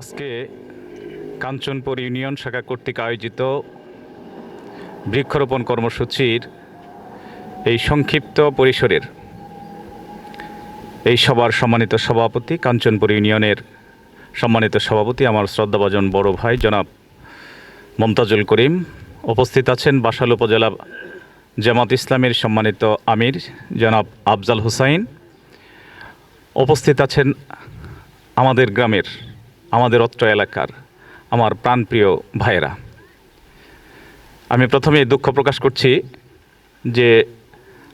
আজকে কাঞ্চনপুর ইউনিয়ন শাখা কর্তৃক আয়োজিত বৃক্ষরোপণ কর্মসূচির এই সংক্ষিপ্ত পরিসরের এই সবার সম্মানিত সভাপতি, কাঞ্চনপুর ইউনিয়নের সম্মানিত সভাপতি আমার শ্রদ্ধাভাজন বড় ভাই জনাব মমতাজুল করিম। উপস্থিত আছেন বাসাল উপজেলা জামাত ইসলামের সম্মানিত আমির জনাব আফজাল হুসাইন। উপস্থিত আছেন আমাদের গ্রামের আমাদের অত্র এলাকার আমার প্রাণপ্রিয় ভাইয়েরা। আমি প্রথমে দুঃখ প্রকাশ করছি যে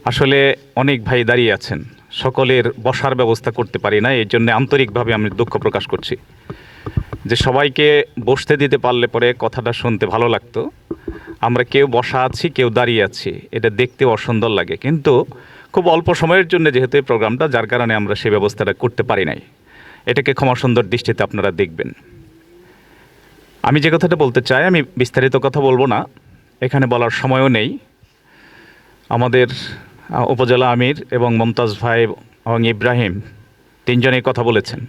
আসলে অনেক ভাই দাঁড়িয়ে আছেন। সকলের বসার ব্যবস্থা করতে পারি না এই জন্য আন্তরিকভাবে আমি দুঃখ প্রকাশ করছি। যে সবাইকে বসতে দিতে পারলে পরে কথাটা শুনতে ভালো লাগতো। আমরা কেউ বসা আছি, কেউ দাঁড়িয়ে আছি, এটা দেখতে অসুন্দর লাগে। কিন্তু খুব অল্প সময়ের জন্য যেহেতু এই প্রোগ্রামটা, যার কারণে আমরা সেই ব্যবস্থাটা করতে পারি নাই। এটাকে ক্ষমা সুন্দর দৃষ্টিতে আপনারা দেখবেন। আমি যে কথাটা বলতে চাই, আমি বিস্তারিত কথা বলব না। এখানে বলার সময়ও নেই। আমাদের উপজেলা আমির এবং মমতাজ ভাই এবং ইব্রাহিম তিনজনেই কথা বলেছেন।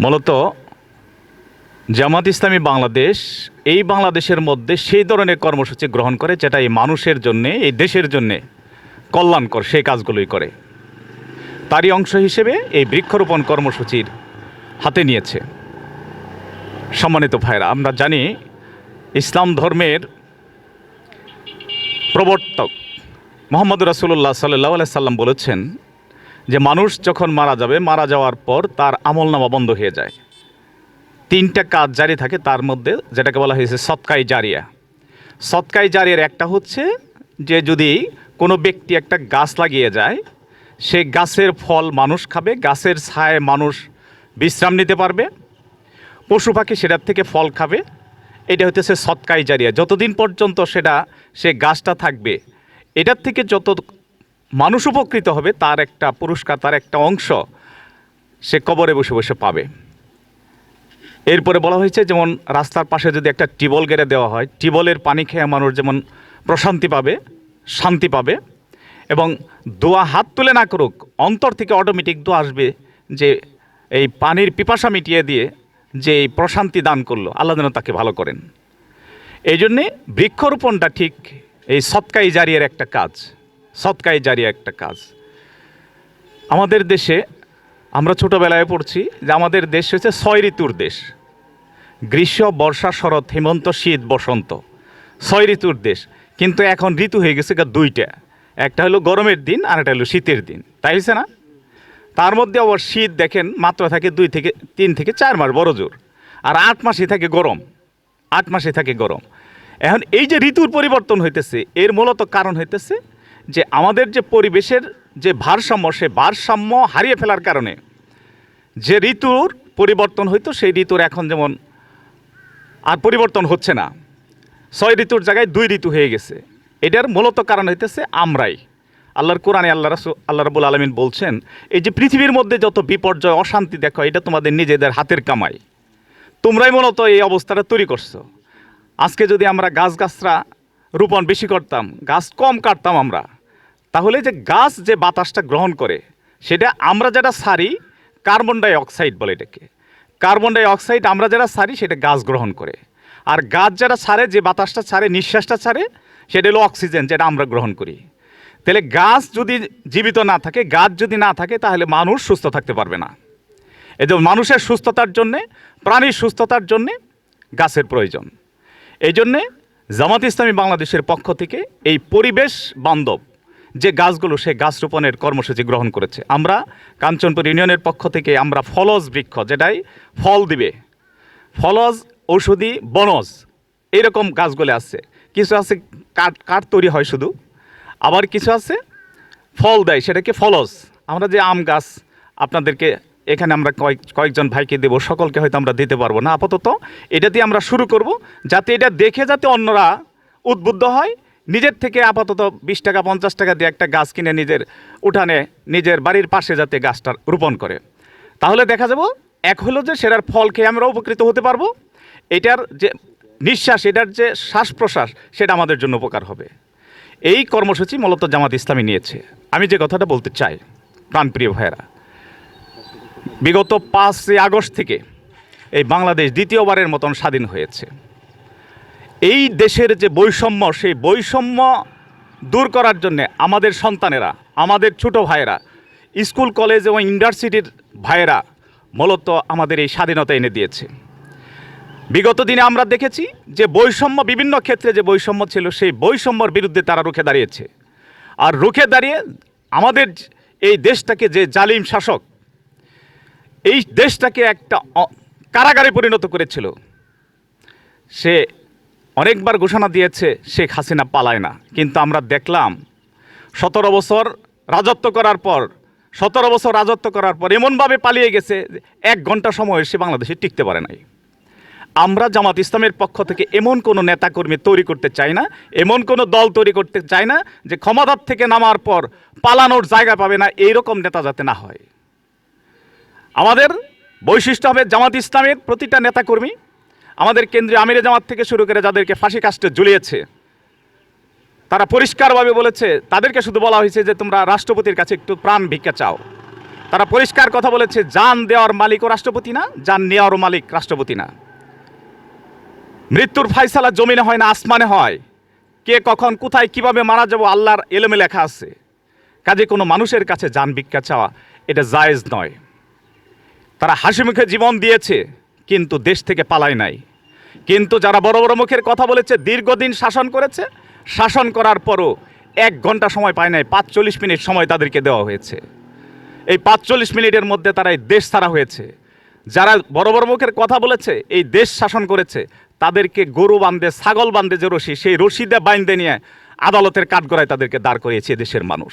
মূলত জামাত ইসলামী বাংলাদেশ এই বাংলাদেশের মধ্যে সেই ধরনের কর্মসূচি গ্রহণ করে, যেটা এই মানুষের জন্যে, এই দেশের জন্যে কল্যাণকর সেই কাজগুলোই করে। তারই অংশ হিসেবে এই বৃক্ষরোপণ কর্মসূচির হাতে নিয়েছে। সম্মানিত ভাইরা আমরা জানি ইসলাম ধর্মের প্রবর্তক মোহাম্মদ রাসুল্লাহ সাল্লাহ সাল্লাম বলেছেন যে মানুষ যখন মারা যাবে, মারা যাওয়ার পর তার আমলনামা বন্ধ হয়ে যায়। তিনটা কাজ জারি থাকে, তার মধ্যে যেটাকে বলা হয়েছে সৎকাই জারিয়া। সৎকাই জারিয়ার একটা হচ্ছে যে যদি কোনো ব্যক্তি একটা গাছ লাগিয়ে যায় সে গাছের ফল মানুষ খাবে, গাছের ছায় মানুষ বিশ্রাম নিতে পারবে। পশু পাখি সেটার থেকে ফল খাবে। এটা হতেছে সৎকাই জারিয়া যতদিন পর্যন্ত সেটা, সে গাছটা থাকবে, এটার থেকে যত মানুষ উপকৃত হবে, তার একটা পুরস্কার, তার একটা অংশ সে কবরে বসে বসে পাবে। এরপরে বলা হয়েছে, যেমন রাস্তার পাশে যদি একটা টিবল গেড়ে দেওয়া হয়, টিবলের পানি খেয়ে মানুষ যেমন প্রশান্তি পাবে, শান্তি পাবে এবং দোয়া হাত তুলে না করুক, অন্তর থেকে অটোমেটিক দোয়া আসবে যে এই পানির পিপাসা মিটিয়ে দিয়ে যে এই প্রশান্তি দান করল, আল্লাহ যেন তাকে ভালো করেন। এই জন্যে বৃক্ষরোপণটা ঠিক এই সৎকাই জারিয়ার একটা কাজ, সৎকাই জারিয়া একটা কাজ। আমাদের দেশে আমরা ছোটোবেলায় পড়ছি যে আমাদের দেশ হচ্ছে ছয় ঋতুর দেশ। গ্রীষ্ম, বর্ষা, শরৎ, হেমন্ত, শীত, বসন্ত, ছয় ঋতুর দেশ। কিন্তু এখন ঋতু হয়ে গেছে দুইটা। একটা হলো গরমের দিন আর একটা হলো শীতের দিন। তাই হয়েছে না? তার মধ্যে আবার শীত দেখেন, মাত্রা থাকে দুই থেকে, তিন থেকে চার মাস বড় জোর। আর আট মাসে থাকে গরম। আট মাসে থাকে গরম। এখন এই যে ঋতুর পরিবর্তন হইতেছে, এর মূলত কারণ হইতেছে যে আমাদের যে পরিবেশের যে ভারসাম্য, সে ভারসাম্য হারিয়ে ফেলার কারণে যে ঋতুর পরিবর্তন হইতো, সেই ঋতুর এখন যেমন আর পরিবর্তন হচ্ছে না। ছয় ঋতুর জায়গায় দুই ঋতু হয়ে গেছে। এটার মূলত কারণ হইতেছে আমরাই। আল্লাহর কোরআনে আল্লাহ রাসু আল্লাহ রাবুল আলমিন বলছেন, এই যে পৃথিবীর মধ্যে যত বিপর্যয়, অশান্তি দেখো, এটা তোমাদের নিজেদের হাতের কামাই। তোমরাই মূলত এই অবস্থাটা তৈরি করছ। আজকে যদি আমরা গাছ গাছরা রোপণ বেশি করতাম, গাছ কম কাটতাম আমরা, তাহলে যে গাছ যে বাতাসটা গ্রহণ করে, সেটা আমরা যেটা সারি, কার্বন ডাই অক্সাইড বলে এটাকে। কার্বন ডাই অক্সাইড আমরা যারা সারি, সেটা গাছ গ্রহণ করে। আর গাছ যারা ছাড়ে যে বাতাসটা ছাড়ে নিঃশ্বাসটা ছাড়ে সেটা হলো অক্সিজেন যেটা আমরা গ্রহণ করি। তাহলে গাছ যদি জীবিত না থাকে, গাছ যদি না থাকে, তাহলে মানুষ সুস্থ থাকতে পারবে না। এই মানুষের সুস্থতার জন্যে, প্রাণীর সুস্থতার জন্যে গাছের প্রয়োজন। এই জন্যে জামাত ইসলামী বাংলাদেশের পক্ষ থেকে এই পরিবেশ বান্ধব, যে গাছগুলো সেই গাছ রোপণের কর্মসূচি গ্রহণ করেছে। আমরা কাঞ্চনপুর ইউনিয়নের পক্ষ থেকে আমরা ফলজ বৃক্ষ, যেটাই ফল দিবে। ফলজ, ঔষধি, বনজ, এরকম গাছগুলো আছে। কিছু আছে কাঠ কাঠ তৈরি হয় শুধু। আবার কিছু আছে ফল দেয়, সেটাকে ফলস আমরা যে আম গাছ আপনাদেরকে এখানে আমরা কয়েক, কয়েকজন ভাইকে দেবো, সকলকে হয়তো আমরা দিতে পারব না। আপাতত এটা দিয়ে আমরা শুরু করব, যাতে এটা দেখে যাতে অন্যরা উদ্বুদ্ধ হয়। নিজের থেকে আপাতত বিশ টাকা, পঞ্চাশ টাকা দিয়ে একটা গাছ কিনে নিজের উঠানে, নিজের বাড়ির পাশে যাতে গাছটা রোপণ করে। তাহলে দেখা যাব, এক হলো যে সেটার ফল খেয়ে আমরা উপকৃত হতে পারব। এটার যে নিঃশ্বাস, এটার যে শ্বাস প্রশ্বাস সেটা আমাদের জন্য উপকার হবে। এই কর্মসূচি মূলত জামাত ইসলামী নিয়েছে। আমি যে কথাটা বলতে চাই, প্রাণপ্রিয় ভাইয়েরা, বিগত পাঁচই আগস্ট থেকে এই বাংলাদেশ দ্বিতীয়বারের মতন স্বাধীন হয়েছে। এই দেশের যে বৈষম্য, সেই বৈষম্য দূর করার জন্যে আমাদের সন্তানেরা, আমাদের ছোট ভাইয়েরা, স্কুল, কলেজ এবং ইউনিভার্সিটির ভাইয়েরা মূলত আমাদের এই স্বাধীনতা এনে দিয়েছে। বিগত দিনে আমরা দেখেছি যে বৈষম্য, বিভিন্ন ক্ষেত্রে যে বৈষম্য ছিল, সেই বৈষম্যর বিরুদ্ধে তারা রুখে দাঁড়িয়েছে। আর রুখে দাঁড়িয়ে আমাদের এই দেশটাকে যে জালিম শাসক, এই দেশটাকে একটা কারাগারে পরিণত করেছিল। সে অনেকবার ঘোষণা দিয়েছে, শেখ হাসিনা পালায় না। কিন্তু আমরা দেখলাম, সতেরো বছর রাজত্ব করার পর, সতেরো বছর রাজত্ব করার পর এমনভাবে পালিয়ে গেছে, এক ঘণ্টা সময় সে বাংলাদেশে টিকতে পারে নাই। আমরা জামাত ইসলামের পক্ষ থেকে এমন কোনো নেতাকর্মী তৈরি করতে চাই না, এমন কোনো দল তৈরি করতে চাই না যে ক্ষমতার থেকে নামার পর পালানোর জায়গা পাবে না, এইরকম নেতা যাতে না হয়। আমাদের বৈশিষ্ট্য হবে জামাত ইসলামের প্রতিটা নেতাকর্মী, আমাদের কেন্দ্রীয় আমিরে জামাত থেকে শুরু করে যাদেরকে ফাঁসি কাস্টে ঝুলিয়েছে, তারা পরিষ্কারভাবে বলেছে, তাদেরকে শুধু বলা হয়েছে যে তোমরা রাষ্ট্রপতির কাছে একটু প্রাণ ভিক্ষা চাও। তারা পরিষ্কার কথা বলেছে, যান দেওয়ার মালিকও রাষ্ট্রপতি না, যান নেওয়ারও মালিক রাষ্ট্রপতি না। মৃত্যুর ফাইসালা জমিনে হয় না, আসমানে হয়। কে কখন, কোথায়, কীভাবে মারা যাব, আল্লাহর এলেমে লেখা আছে। কাজে কোনো মানুষের কাছে যান ভিক্ষা চাওয়া, এটা জায়েজ নয়। তারা হাসি মুখে জীবন দিয়েছে, কিন্তু দেশ থেকে পালায় নাই। কিন্তু যারা বড় বড় মুখের কথা বলেছে, দীর্ঘদিন শাসন করেছে, শাসন করার পরও এক ঘণ্টা সময় পায় নাই, পাঁচচল্লিশ মিনিট সময় তাদেরকে দেওয়া হয়েছে। এই পাঁচচল্লিশ মিনিটের মধ্যে তারা এই দেশ ছাড়া হয়েছে। যারা বড় বড় মুখের কথা বলেছে, এই দেশ শাসন করেছে তাদেরকে গরু বান্ধে, ছাগল বান্ধে যে রশি, সেই রশিদে বাইন্দে নিয়ে আদালতের কাঠগড়ায় তাদেরকে দাঁড় করিয়েছে দেশের মানুষ।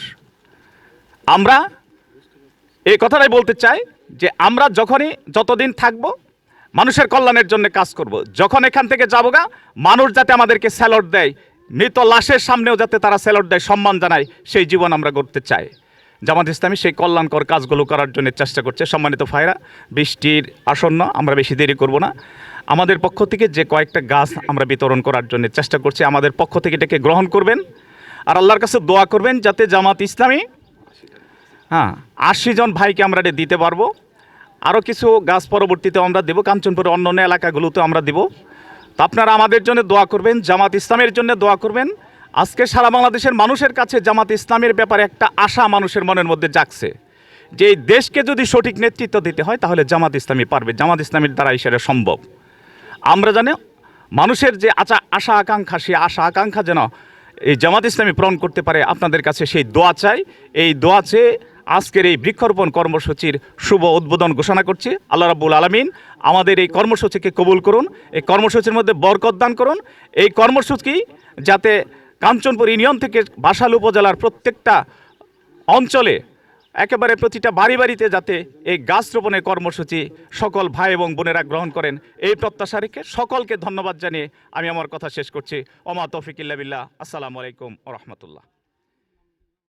আমরা এই কথাটাই বলতে চাই যে আমরা যখনই যতদিন থাকব, মানুষের কল্যাণের জন্য কাজ করব। যখন এখান থেকে যাব গা, মানুষ যাতে আমাদেরকে স্যালট দেয়, মৃত লাশের সামনেও যাতে তারা স্যালট দেয়, সম্মান জানায়, সেই জীবন আমরা গড়তে চাই। জামাত ইসলামী সেই কল্যাণকর কাজগুলো করার জন্য চেষ্টা করছে। সম্মানিত ভাইরা, বৃষ্টির আসন্ন, আমরা বেশি দেরি করব না। আমাদের পক্ষ থেকে যে কয়েকটা গাছ আমরা বিতরণ করার জন্য চেষ্টা করছি, আমাদের পক্ষ থেকে এটাকে গ্রহণ করবেন। আর আল্লাহর কাছে দোয়া করবেন যাতে জামাত ইসলামী হ্যাঁ আশি জন ভাইকে আমরা এটা দিতে পারব। আরও কিছু গাছ পরবর্তীতে আমরা দেবো, কাঞ্চনপুরের অন্য অন্য এলাকাগুলোতে আমরা দেব। তো আপনারা আমাদের জন্য দোয়া করবেন, জামাত ইসলামের জন্য দোয়া করবেন। আজকে সারা বাংলাদেশের মানুষের কাছে জামাত ইসলামের ব্যাপারে একটা আশা মানুষের মনের মধ্যে জাগছে। যে এই দেশকে যদি সঠিক নেতৃত্ব দিতে হয়, তাহলে জামাত ইসলামী পারবে, জামাত ইসলামের দ্বারা সেটা সম্ভব। আমরা জানি মানুষের যে আচা আশা, আকাঙ্ক্ষা, সেই আশা, আকাঙ্ক্ষা যেন এই জামাত ইসলামী পূরণ করতে পারে, আপনাদের কাছে সেই দোয়া চাই। এই দোয়া চেয়ে আজকের এই বৃক্ষরোপণ কর্মসূচির শুভ উদ্বোধন ঘোষণা করছি। আল্লাহ রাবুল আলমিন আমাদের এই কর্মসূচিকে কবুল করুন, এই কর্মসূচির মধ্যে বরকত দান করুন। এই কর্মসূচি যাতে কাঞ্চনপুর ইউনিয়ন থেকে বাসাল উপজেলার প্রত্যেকটা অঞ্চলে একেবারে প্রতিটা বাড়ি বাড়িতে যাতে এই গাছ রোপণের কর্মসূচি সকল ভাই এবং বোনেরা গ্রহণ করেন, এই প্রত্যাশা রেখে সকলকে ধন্যবাদ জানিয়ে আমি আমার কথা শেষ করছি। ওমা তফিকিল্লা বিল্লাহ। আসসালামু আলাইকুম রহমতুল্লাহ।